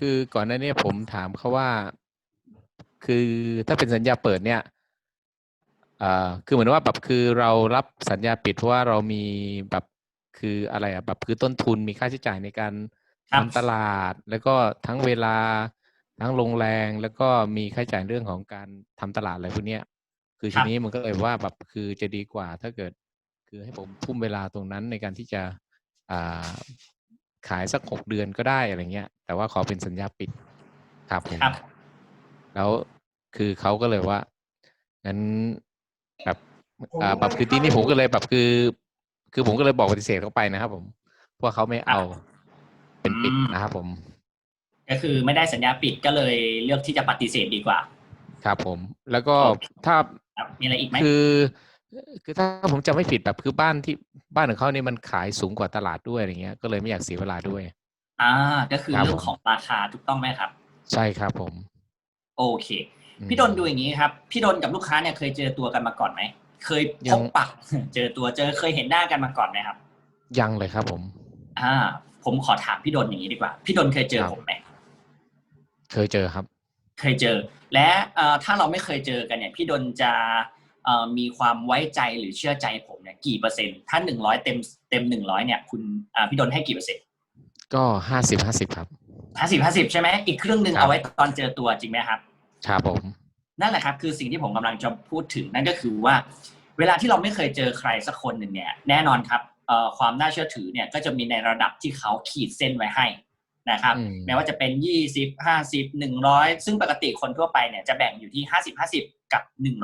คือก่อนหน้านี้ผมถามเขาว่า คือถ้าเป็นสัญญาเปิดเนี่ยเอ่อคือเหมือนว่าแบบคือเรารับสัญญาปิดเพราะว่าเรามีแบบคืออะไรอะแบบคือต้นทุนมีค่าใช้จ่ายในการครับทำตลาด แล้วก็ทั้งเวลาทั้งลงแรงแล้วก็มีค่าใช้จ่ายเรื่องของการทำตลาดอะไรพวกเนี้ย คือคทีรับนี้มันก็เลยว่าแบบคือจะดีกว่าถ้าเกิด คือให้ผมทุ่มเวลาตรงนั้นในการที่จะอ่า ขายสักหกเดือนก็ได้อะไรเงี้ย แต่ว่าขอเป็นสัญญาปิดครับผมครับ แล้วคือเขาก็เลยว่างั้นแบบอ่าแบบคือทีนี้ผมก็เลยแบบคือ คือผมก็เลยบอกปฏิเสธเขาไปนะครับผมเพราะว่าเขาไม่เอาเป็นปิดอืมนะครับผม ก็คือไม่ได้สัญญาปิดก็เลยเลือกที่จะปฏิเสธดีกว่า ครับผม แล้วก็โอเคถ้าครับมีอะไรอีกไหมคือ คือถ้าผมจำไม่ผิดแบบคือบ้านที่บ้านของเขานี่มันขายสูงกว่าตลาดด้วยอะไรเงี้ย ก็เลยไม่อยากเสียเวลาด้วย อ่า ก็คือครับเรื่องผมของราคาถูกต้องไหมครับ ใช่ครับผม โอเคอืมพี่ดนดูอย่างนี้ครับ พี่ดนกับลูกค้าเนี่ยเคยเจอตัวกันมาก่อนไหม เคยยัพงบปะเจอตัวเจอเคยเห็นหน้ากันมาก่อนไหมครับ ยังเลยครับผม อ่า ผมขอถามพี่ดนอย่างนี้ดีกว่า พี่ดนเคยเจอครับผมไหมเคยเจอครับ เคยเจอ และเอ่อถ้าเราไม่เคยเจอกันเนี่ย พี่ดนจะเอ่อ มีความไว้ใจหรือเชื่อใจผมเนี่ยกี่เปอร์เซ็นต์ถ้าหนึ่งร้อยเต็มเต็มหนึ่งร้อยเนี่ยคุณอ่าพี่ดนให้กี่เปอร์เซ็นต์ก็ห้าสิบห้าสิบครับห้าสิบห้าสิบใช่ไหมอีกครึ่งหนึ่งครับเอาไว้ตอนเจอตัวจริงไหมครับครับผมนั่นแหละครับคือสิ่งที่ผมกำลังจะพูดถึงนั่นก็คือว่า เวลาที่เราไม่เคยเจอใครสักคนหนึ่งเนี่ยแน่นอนครับเอ่อความน่าเชื่อถือเนี่ยก็จะมีในระดับที่เขาขีดเส้นไว้ให้นะครับอืมแม้ว่าจะเป็น 20 50 100 ซึ่งปกติคนทั่วไปเนี่ยจะแบ่งอยู่ที่ 50 50 กับ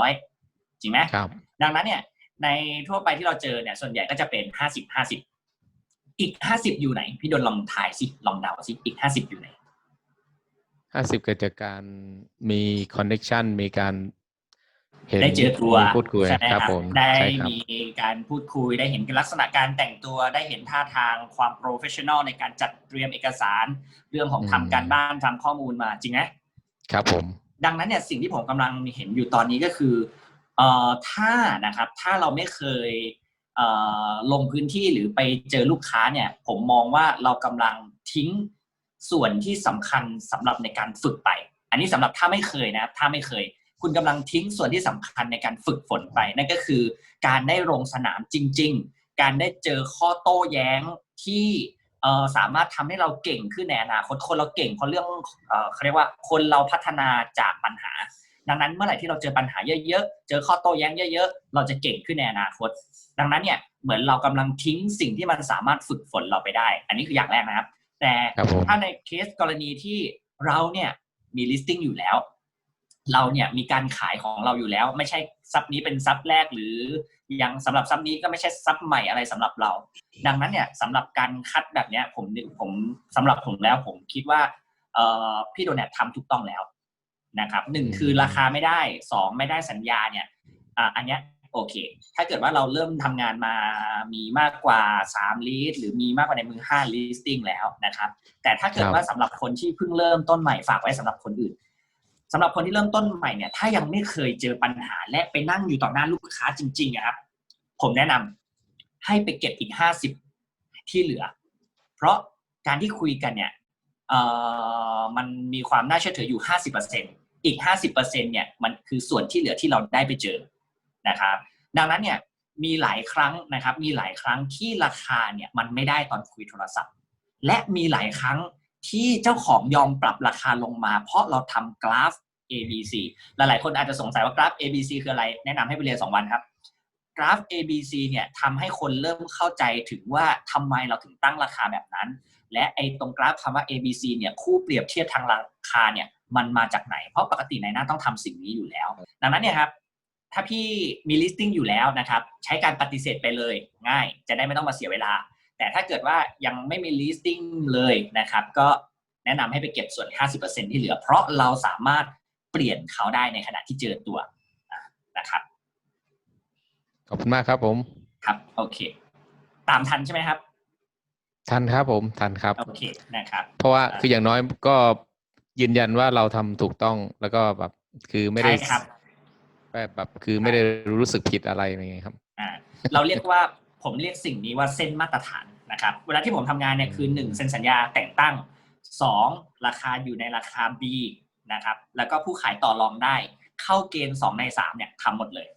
100 จริงไหมครับดังนั้นเนี่ยในทั่วไปที่เราเจอเนี่ยส่วนใหญ่ก็จะเป็น50 50อีก50อยู่ไหน พี่ดนลองทายสิลองเดาสิอีก50อยู่ไหนห้าสิบเกิดจากการมีคอนเน c ชันมีการเห็นได้เจอตัวมีพูดคุยใช่ไหมคครัรับบผมได้ใช่ครับมีการพูดคุยได้เห็นลักษณะการแต่งตัวได้เห็นท่าทางความโปรเฟชชั่นอลในการจัดเตรียมเอกสารเรื่องของทำการบ้านทำข้อมูลมาจริงไหมครับผม ดังนั้นเนี่ยสิ่งที่ผมกำลังเห็นอยู่ตอนนี้ก็คือเอ่อ ถ้านะครับถ้าเราไม่เคยเลงพื้นที่หรือไปเจอลูกค้าเนี่ย ผมมองว่าเรากำลังทิ้งส่วนที่สำคัญสำหรับในการฝึกไป อันนี้สำหรับถ้าไม่เคยนะถ้าไม่เคย คุณกำลังทิ้งส่วนที่สำคัญในการฝึกฝนไปนั่นก็คือการได้ลงสนามจริง ๆ การได้เจอข้อโต้แย้งที่สามารถทำให้เราเก่งขึ้นในอนาคตคนเราเก่งเพราะเรื่องเขาเรียกว่าคนเราพัฒนาจากปัญหา ดังนั้นเมื่อไหร่ที่เราเจอปัญหาเยอะๆ เจอข้อโต้แย้งเยอะๆ เราจะเก่งขึ้นในอนาคต ดังนั้นเนี่ยเหมือนเรากำลังทิ้งสิ่งที่มันสามารถฝึกฝนเราไปได้ อันนี้คืออย่างแรกนะครับ แต่ครับผมถ้าในเคสกรณีที่เราเนี่ยมี listing อยู่แล้ว เราเนี่ยมีการขายของเราอยู่แล้ว ไม่ใช่ซับนี้เป็นซับแรกหรือยังสำหรับซับนี้ก็ไม่ใช่ซับใหม่อะไรสำหรับเรา ดังนั้นเนี่ยสำหรับการคัดแบบเนี้ยผมนึกผมสำหรับผมแล้วผมคิดว่าเอ่อพี่โดเนททำถูกต้องแล้ว นะครับหนึ่งอืมคือราคาไม่ได้สองไม่ได้สัญญาเนี่ยอะอันเนี้ยโอเค ถ้าเกิดว่าเราเริ่มทำงานมามีมากกว่า3 l ี s หรือมีมากกว่าในมือ5 listing แล้วนะครับ แต่ถ้าเกิดว่าสำหรับคนที่เพิ่งเริ่มต้นใหม่ฝากไว้สำหรับคนอื่นสำหรับคนที่เริ่มต้นใหม่เนี่ยถ้ายังไม่เคยเจอปัญหาและไปนั่งอยู่ต่อหน้าลูกค้าจริงๆอะครับ ผมแนะนำให้ไปเก็บอีกห้าสิบที่เหลือ เพราะการที่คุยกันเนี่ยเอ่อมันมีความน่าเชื่อถืออยู่ห้าสิบเป อีกห้าสิบเนเนี่ยมันคือส่วนที่เหลือที่เราได้ไปเจอนะครับ ดังนั้นเนี่ยมีหลายครั้งนะครับ มีหลายครั้งที่ราคาเนี่ยมันไม่ได้ตอนคุยโทรศัพท์ และมีหลายครั้งที่เจ้าของยอมปรับราคาลงมา เพราะเราทำกราฟ ABC หลายๆ คนอาจจะสงสัยว่ากราฟ ABC คืออะไร แนะนำให้ไปเรียน 2 วันครับ กราฟ ABC เนี่ยทำให้คนเริ่มเข้าใจถึงว่าทำไมเราถึงตั้งราคาแบบนั้น และไอ้ตรงกราฟคำว่า ABC เนี่ยคู่เปรียบเทียบทางราคาเนี่ย มันมาจากไหน เพราะปกติในหน้าต้องทำสิ่งนี้อยู่แล้ว ดังนั้นเนี่ยครับถ้าพี่มี listing อยู่แล้วนะครับ ใช้การปฏิเสธไปเลย ง่ายจะได้ไม่ต้องมาเสียเวลา แต่ถ้าเกิดว่ายังไม่มี listing เลยนะครับ ก็แนะนำให้ไปเก็บส่วน 50%ที่เหลือ เพราะเราสามารถเปลี่ยนเขาได้ในขณะที่เจอตัวอะนะครับ ขอบคุณมากครับผม ครับ โอเค ตามทันใช่ไหมครับ ทันครับผมทันครับ โอเคนะครับ เพราะว่าอ่าคืออย่างน้อยก็ ยืนยันว่าเราทำถูกต้องแล้วก็แบบคือไม่ได้ใช่ครับแบบแบบคือไม่ได้รู้สึกผิดอะไรอย่างเงี้ยครับอ่าเราเรียกว่าผมเรียกสิ่งนี้ว่าเส้นมาตรฐานนะครับ เวลาที่ผมทำงานเนี่ยคือหนึ่งเซ็นสัญญาแต่งตั้งสองราคาอยู่ในราคา B นะครับ แล้วก็ผู้ขายต่อรองได้ เข้าเกณฑ์สองในสามเนี่ยทำหมดเลย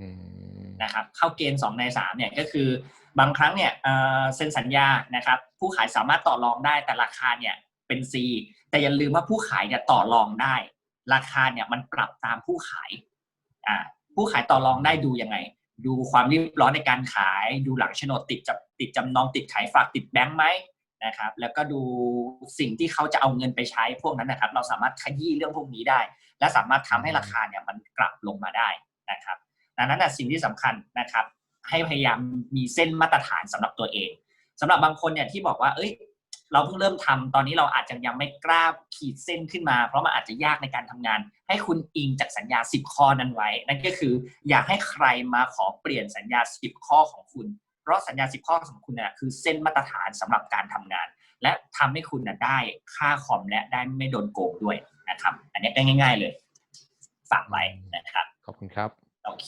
อืมนะครับ เข้าเกณฑ์2ใน3เนี่ยก็คือบางครั้งเนี่ยเอ่อเซ็นสัญญานะครับ ผู้ขายสามารถต่อรองได้แต่ราคาเนี่ย เป็น C แต่อย่าลืมว่าผู้ขายเนี่ยต่อรองได้ ราคาเนี่ยมันปรับตามผู้ขายอ่าผู้ขายต่อรองได้ดูยังไง ดูความรีบร้อนในการขาย ดูหลังโฉนดติดจับติดจำนองติดขายฝากติดแบงค์ไหมนะครับ แล้วก็ดูสิ่งที่เขาจะเอาเงินไปใช้พวกนั้นนะครับ เราสามารถขยี้เรื่องพวกนี้ได้ และสามารถทำให้ราคาเนี่ยมันกลับลงมาได้นะครับดังนั้นนะสิ่งที่สำคัญนะครับ ให้พยายามมีเส้นมาตรฐานสำหรับตัวเองสำหรับบางคนเนี่ยที่บอกว่าเอ้ย เราเพิ่งเริ่มทำตอนนี้เราอาจจะยังไม่กล้าขีดเส้นขึ้นมา เพราะมันอาจจะยากในการทำงาน ให้คุณอิงจากสัญญา 10 ข้อนั้นไว้ นั่นก็คืออยากให้ใครมาขอเปลี่ยนสัญญา 10 ข้อของคุณ เพราะสัญญา 10 ข้อของคุณเนี่ยคือเส้นมาตรฐานสำหรับการทำงาน และทำให้คุณน่ะได้ค่าคอมและได้ไม่โดนโกงด้วยนะครับ อันนี้ได้ง่าย ๆเลย ฝากไว้นะครับ ขอบคุณครับโอเค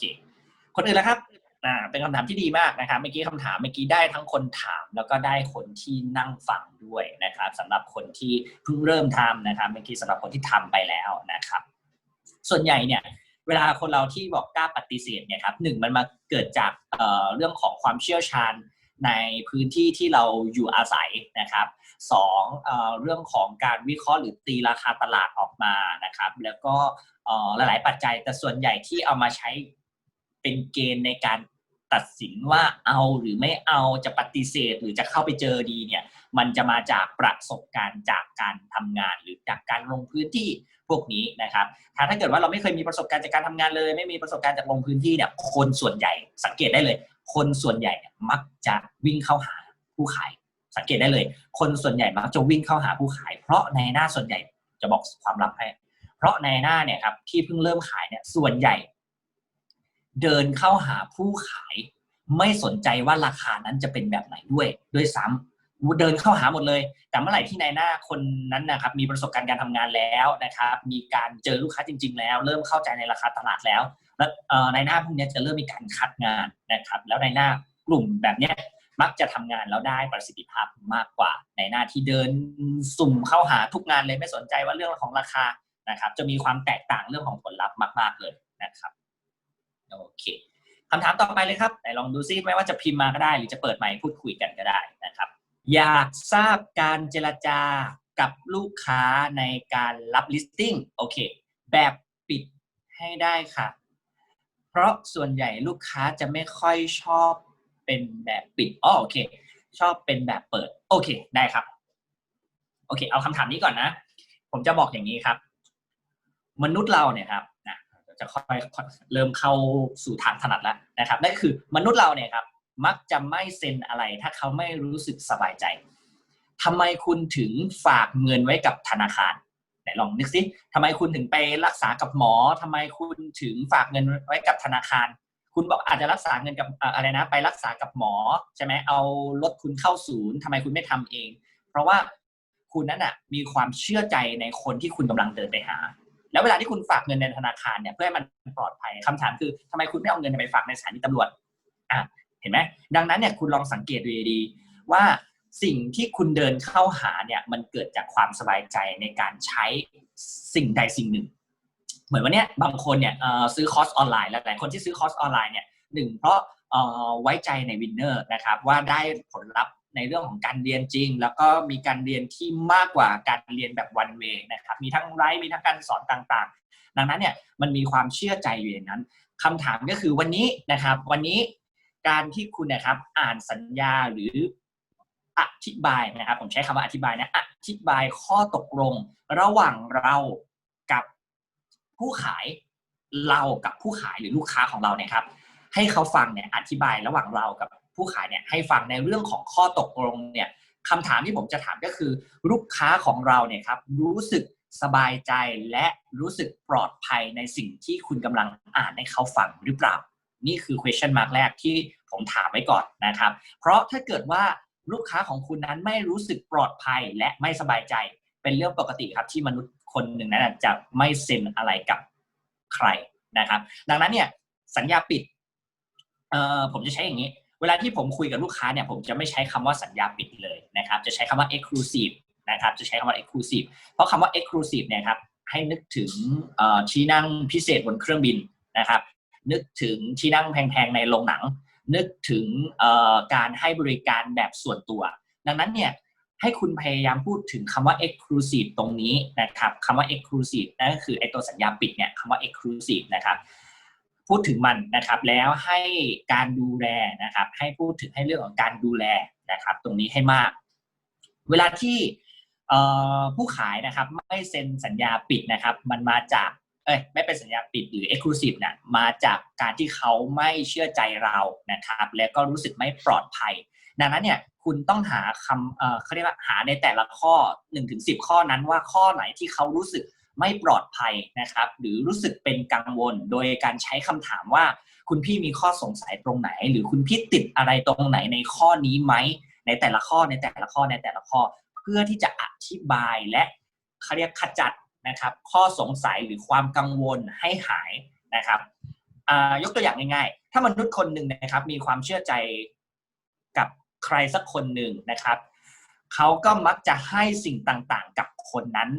คนอื่นแล้วครับ อ่าเป็นคำถามที่ดีมากนะครับเมื่อกี้คำถามเมื่อกี้ได้ทั้งคนถาม แล้วก็ได้คนที่นั่งฟังด้วยนะครับสำหรับคนที่เพิ่งเริ่มทำนะครับเมื่อกี้สำหรับคนที่ทำไปแล้วนะครับ ส่วนใหญ่เนี่ยเวลาคนเราที่บอกกล้าปฏิเสธเนี่ยครับหนึ่งมันมาเกิดจากเอ่อเรื่องของความเชี่ยวชาญในพื้นที่ที่เราอยู่อาศัยนะครับสองเอ่อเรื่องของการวิเคราะห์หรือตีราคาตลาดออกมานะครับ แล้วก็เอ่อหลาย ๆ ปัจจัยแต่ส่วนใหญ่ที่เอามาใช้เป็นเกณฑ์ในการ ตัดสินว่าเอาหรือไม่เอาจะปฏิเสธหรือจะเข้าไปเจอดีเนี่ย มันจะมาจากประสบการณ์จากการทำงานหรือจากการลงพื้นที่พวกนี้นะครับถ้าถ้าเกิดว่าเราไม่เคยมีประสบการณ์จากการทำงานเลย ไม่มีประสบการณ์จากลงพื้นที่เนี่ยคนส่วนใหญ่สังเกตได้เลย คนส่วนใหญ่เนี่ยมักจะวิ่งเข้าหาผู้ขาย สังเกตได้เลย คนส่วนใหญ่มักจะวิ่งเข้าหาผู้ขาย เพราะในหน้าส่วนใหญ่จะบอกความลับให้เพราะในหน้าเนี่ยครับที่เพิ่งเริ่มขายเนี่ยส่วนใหญ่ เดินเข้าหาผู้ขาย ไม่สนใจว่าราคานั้นจะเป็นแบบไหนด้วยด้วยซ้ำเดินเข้าหาหมดเลย แต่เมื่อไหร่ที่ในหน้าคนนั้นนะครับมีประสบการณ์การทำงานแล้วนะครับ มีการเจอลูกค้าจริง ๆ แล้ว เริ่มเข้าใจในราคาตลาดแล้ว แล้วเอ่อในหน้าพวกนี้จะเริ่มมีการคัดงานนะครับ แล้วในหน้ากลุ่มแบบเนี้ยมักจะทำงานแล้วได้ประสิทธิภาพมากกว่า ในหน้าที่เดินสุ่มเข้าหาทุกงานเลยไม่สนใจว่าเรื่องของราคานะครับ จะมีความแตกต่างเรื่องของผลลัพธ์มาก ๆเลยนะครับ โอเคคำถามต่อไปเลยครับไหนลองดูซิไม่ว่าจะพิมพ์มาก็ได้ หรือจะเปิดไมค์พูดคุยกันก็ได้นะครับ อยากทราบการเจรจากับลูกค้าในการรับ listing โอเค แบบปิดให้ได้ค่ะ เพราะส่วนใหญ่ลูกค้าจะไม่ค่อยชอบเป็นแบบปิดอ๋อโอเค ชอบเป็นแบบเปิด โอเค ได้ครับ โอเค เอาคำถามนี้ก่อนนะ ผมจะบอกอย่างนี้ครับ มนุษย์เราเนี่ยครับ จะค่อยเริ่มเข้าสู่ทางถนัดแล้วนะครับนั่นคือมนุษย์เราเนี่ยครับมักจะไม่เซ็นอะไร ถ้าเขาไม่รู้สึกสบายใจทำไมคุณถึงฝากเงินไว้กับธนาคารไหนลองนึกสิทำไมคุณถึงไปรักษากับหมอทำไมคุณถึงฝากเงินไว้กับธนาคาร คุณบอกอาจจะรักษาเงินกับเอ่ออะไรนะ ไปรักษากับหมอใช่ไหมเอารถคุณเข้าศูนย์ทำไมคุณไม่ทำเอง เพราะว่าคุณนั้นอะมีความเชื่อใจในคนที่คุณกำลังเดินไปหา แล้วเวลาที่คุณฝากเงินในธนาคารเนี่ยเพื่อให้มันปลอดภัยคำถามคือทำไมคุณไม่เอาเงินไปฝากในสถานีตำรวจอะเห็นไหมดังนั้นเนี่ยคุณลองสังเกตดูดีว่าสิ่งที่คุณเดินเข้าหาเนี่ยมันเกิดจากความสบายใจในการใช้สิ่งใดสิ่งหนึ่ง เหมือนวันเนี้ยบางคนเนี่ยซื้อคอร์สออนไลน์หลายคนที่ซื้อคอร์สออนไลน์เนี่ยหนึ่งเพราะไว้ใจในวินเนอร์นะครับว่าได้ผลลัพธ์ ในเรื่องของการเรียนจริง แล้วก็มีการเรียนที่มากกว่าการเรียนแบบวันเวนะครับมีทั้งไลฟ์มีทั้งการสอนต่างๆ ดังนั้นเนี่ยมันมีความเชื่อใจอยู่ในนั้นคำถามก็คือวันนี้นะครับ วันนี้การที่คุณนะครับอ่านสัญญาหรืออธิบายนะครับ ผมใช้คำว่าอธิบายนะอธิบายข้อตกลง ระหว่างเรากับผู้ขายเรากับผู้ขายหรือลูกค้าของเราเนี่ยครับ ให้เขาฟังเนี่ยอธิบายระหว่างเรากับ ผู้ขายเนี่ยให้ฟังในเรื่องของข้อตกลงเนี่ยคำถามที่ผมจะถามก็คือ ลูกค้าของเราเนี่ยครับรู้สึกสบายใจและรู้สึกปลอดภัยในสิ่งที่คุณกำลังอ่านให้เขาฟังหรือเปล่า นี่คือ question mark แรกที่ผมถามไว้ก่อนนะครับ เพราะถ้าเกิดว่าลูกค้าของคุณนั้นไม่รู้สึกปลอดภัยและไม่สบายใจ เป็นเรื่องปกติครับที่มนุษย์คนหนึ่งนั้นจะไม่เซ็นอะไรกับใครนะครับ ดังนั้นเนี่ยสัญญาปิดเอ่อผมจะใช้อย่างนี้ วลาที่ผมคุยกับลูกค้าเนี่ยผมจะไม่ใช้คำว่าสัญญาปิดเลยนะครับ จะใช้คำว่า exclusive นะครับ จะใช้คำว่า exclusive เพราะคำว่า exclusive เนี่ยครับให้นึกถึงที่นั่งพิเศษบนเครื่องบินนะครับ นึกถึงที่นั่งแพงๆในโรงหนัง นึกถึงการให้บริการแบบส่วนตัว ดังนั้นเนี่ยให้คุณพยายามพูดถึงคำว่า exclusive ตรงนี้นะครับคำว่า exclusive นั่นก็คือไอตัวสัญญาปิดเนี่ยคำว่า exclusive นะครับ พูดถึงมันนะครับ แล้วให้การดูแลนะครับ ให้พูดถึงให้เรื่องของการดูแลนะครับ ตรงนี้ให้มาก เวลาที่ผู้ขายนะครับ ไม่เซ็นสัญญาปิดนะครับ มันมาจากเอ้ยไม่เป็นสัญญาปิดหรือ exclusive นะมาจากการที่เขาไม่เชื่อใจเรานะครับ และก็รู้สึกไม่ปลอดภัย ดังนั้นเนี่ยคุณต้องหาคำเเขาเรียกว่าหาในแต่ละข้อ1นถึงสิข้อนั้นว่าข้อไหนที่เขารู้สึก ไม่ปลอดภัยนะครับ หรือรู้สึกเป็นกังวล โดยการใช้คำถามว่า คุณพี่มีข้อสงสัยตรงไหน หรือคุณพี่ติดอะไรตรงไหนในข้อนี้ไหมในแต่ละข้อในแต่ละข้อในแต่ละข้อ เพื่อที่จะอธิบายและเขาเรียกขจัดนะครับ ข้อสงสัยหรือความกังวลให้หายนะครับยกตัวอย่างง่ายๆ ถ้ามนุษย์คนหนึ่งนะครับ มีความเชื่อใจกับใครสักคนหนึ่งนะครับ เขาก็มักจะให้สิ่งต่างๆ กับคนนั้น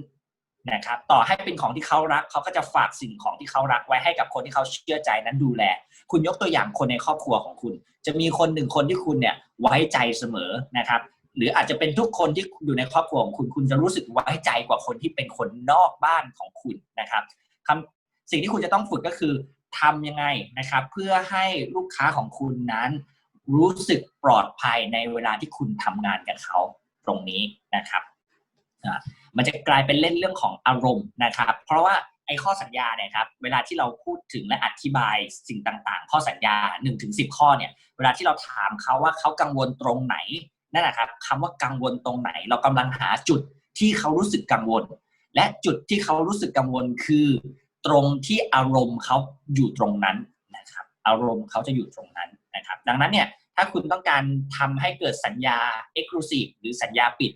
นะครับต่อให้เป็นของที่เขารักเขาก็จะฝากสิ่งของที่เขารักไว้ให้กับคนที่เขาเชื่อใจนั้นดูแล คุณยกตัวอย่างคนในครอบครัวของคุณ จะมีคนหนึ่งคนที่คุณเนี่ยไว้ใจเสมอนะครับ หรืออาจจะเป็นทุกคนที่อยู่ในครอบครัวของคุณคุณจะรู้สึกไว้ใจกว่าคนที่เป็นคนนอกบ้านของคุณนะครับคำสิ่งที่คุณจะต้องฝึกก็คือทำยังไงนะครับ เพื่อให้ลูกค้าของคุณนั้น รู้สึกปลอดภัยในเวลาที่คุณทำงานกับเขาตรงนี้นะครับ มันจะกลายเป็นเล่นเรื่องของอารมณ์นะครับ เพราะว่าไอ้ข้อสัญญาเนี่ยครับเวลาที่เราพูดถึงและอธิบายสิ่งต่างๆ ข้อสัญญา1นถึงสิข้อเนี่ยเวลาที่เราถามเขาว่าเขากังวลตรงไหนนั่นแหละครับคำว่ากังวลตรงไหน เรากำลังหาจุดที่เขารู้สึกกังวล และจุดที่เขารู้สึกกังวลคือ ตรงที่อารมณ์เขาอยู่ตรงนั้นนะครับอารมณ์เขาจะอยู่ตรงนั้นนะครับ ดังนั้นเนี่ยถ้าคุณต้องการทำให้เกิดสัญญา exclusive หรือสัญญาปิด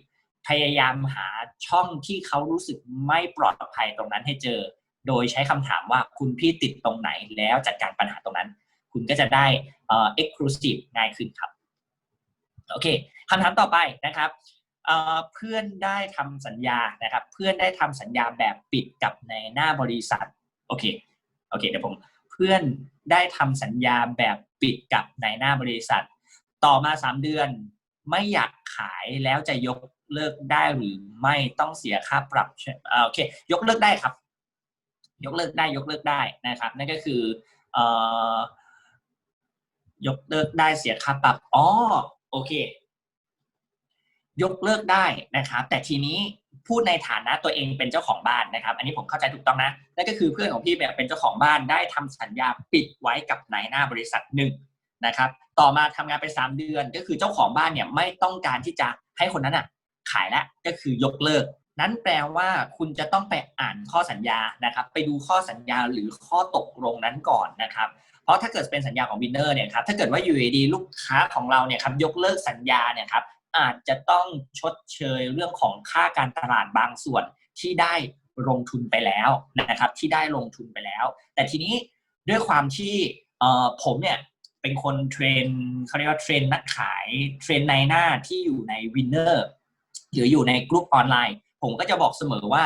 พยายามหาช่องที่เขารู้สึกไม่ปลอดภัยตรงนั้นให้เจอ โดยใช้คำถามว่าคุณพี่ติดตรงไหนแล้วจัดการปัญหาตรงนั้น คุณก็จะได้เอ่อ exclusive ง่ายขึ้นครับโอเคคำถามต่อไปนะครับเเพื่อนได้ทำสัญญานะครับ เพื่อนได้ทำสัญญาแบบปิดกับในหน้าบริษัทโอเคโอเคเดี๋ยวผมเพื่อนได้ทำสัญญาแบบปิดกับในหน้าบริษัท ต่อมาสามเดือนไม่อยากขายแล้วจะยก เลิกได้หรือไม่ต้องเสียค่าปรับใช่อ่าโอเค ยกเลิกได้ครับ ยกเลิกได้ยกเลิกได้นะครับ นั่นก็คือเอ่อยกเลิกได้เสียค่าปรับอ๋อโอเค ยกเลิกได้นะครับ แต่ทีนี้พูดในฐานะตัวเองเป็นเจ้าของบ้านนะครับ อันนี้ผมเข้าใจถูกต้องนะนั่นก็คือเพื่อนของพี่เนี่ยเป็นเจ้าของบ้านได้ทำสัญญาปิดไว้กับนายหน้าบริษัทหนึ่งนะครับ ต่อมาทำงานไปสามเดือนก็คือเจ้าของบ้านเนี่ยไม่ต้องการที่จะให้คนนั้นอะ ขายแล้วก็คือยกเลิก นั้นแปลว่าคุณจะต้องไปอ่านข้อสัญญานะครับ ไปดูข้อสัญญาหรือข้อตกลงนั้นก่อนนะครับ เพราะถ้าเกิดเป็นสัญญาของวินเนอร์เนี่ยครับถ้าเกิดว่าอยู่ดีๆลูกค้าของเราเนี่ยครับยกเลิกสัญญาเนี่ยครับอาจจะต้องชดเชยเรื่องของค่าการตลาดบางส่วนที่ได้ลงทุนไปแล้วนะครับที่ได้ลงทุนไปแล้ว แต่ทีนี้ด้วยความที่ผมเนี่ยเป็นคนเทรนเขาเรียกว่าเทรนนักขายเทรนในหน้าที่อยู่ในวินเนอร์ หรืออยู่ในกลุ่มออนไลน์ ผมก็จะบอกเสมอว่า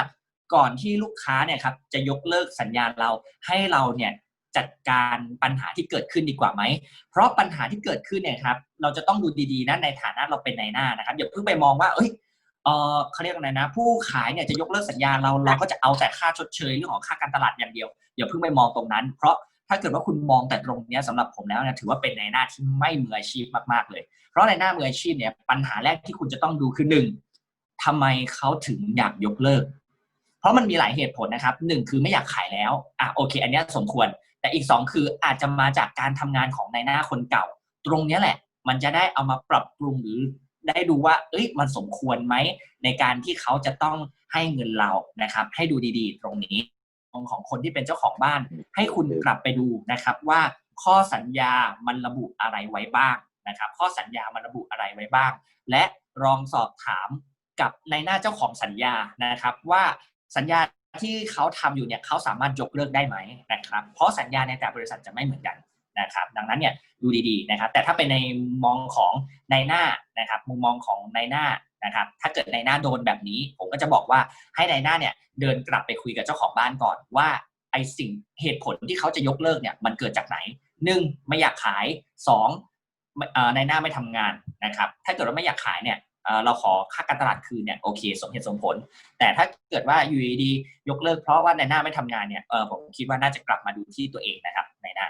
ก่อนที่ลูกค้าเนี่ยครับจะยกเลิกสัญญาเราให้เราเนี่ยจัดการปัญหาที่เกิดขึ้นดีกว่าไหม เพราะปัญหาที่เกิดขึ้นเนี่ยครับ เราจะต้องดูดีๆนะในฐานะเราเป็นในหน้านะครับอย่าเพิ่งไปมองว่า เอ้ยเออเขาเรียกอะไรนะ ผู้ขายเนี่ยจะยกเลิกสัญญาเราเราก็จะเอาแต่ค่าชดเชยเรื่องของค่าการตลาดอย่างเดียวอย่าเพิ่งไปมองตรงนั้น เพราะถ้าเกิดว่าคุณมองแต่ตรงนี้ยสำหรับผมแล้วเนี่ยถือว่าเป็นในหน้าที่ไม่มืออาชีพมากๆเลย เพราะในหน้ามืออาชีพเนี่ยปัญหาแรกที่คุณจะต้องดูคือหนึ่ง ทำไมเขาถึงอยากยกเลิก เพราะมันมีหลายเหตุผลนะครับหนึ่งคือไม่อยากขายแล้วอะโอเค อันนี้สมควร แต่อีกสองคืออาจจะมาจากการทำงานของนายหน้าคนเก่า ตรงนี้แหละ มันจะได้เอามาปรับปรุงหรือได้ดูว่า เอ้ย มันสมควรไหมในการที่เขาจะต้องให้เงินเรานะครับ ให้ดูดีๆ ตรงนี้ของของคนที่เป็นเจ้าของบ้าน ให้คุณกลับไปดูนะครับว่าข้อสัญญามันระบุอะไรไว้บ้างนะครับ ข้อสัญญามันระบุอะไรไว้บ้าง และลองสอบถาม กับในหน้าเจ้าของสัญญานะครับ ว่าสัญญาที่เขาทำอยู่เนี่ยเขาสามารถยกเลิกได้ไหมนะครับ เพราะสัญญาในแต่บริษัทจะไม่เหมือนกันนะครับ ดังนั้นเนี่ยดูดีๆนะครับ แต่ถ้าเป็นในมองของในหน้านะครับ มุมมองของในหน้านะครับถ้าเกิดในหน้าโดนแบบนี้ ผมก็จะบอกว่าให้ในหน้าเนี่ยเดินกลับไปคุยกับเจ้าของบ้านก่อนว่าไอสิ่งเหตุผลที่เขาจะยกเลิกเนี่ยมันเกิดจากไหนหนึ่งไม่อยากขายสองในหน้าไม่ทำงานนะครับ ถ้าเกิดว่าไม่อยากขายเนี่ย เราขอค่าการตลาดคืนเนี่ยโอเค สมเหตุสมผล แต่ถ้าเกิดว่าอยู่ดียกเลิกเพราะว่าในหน้าไม่ทำงานเนี่ยผมคิดว่าน่าจะกลับมาดูที่ตัวเองนะครับในหน้า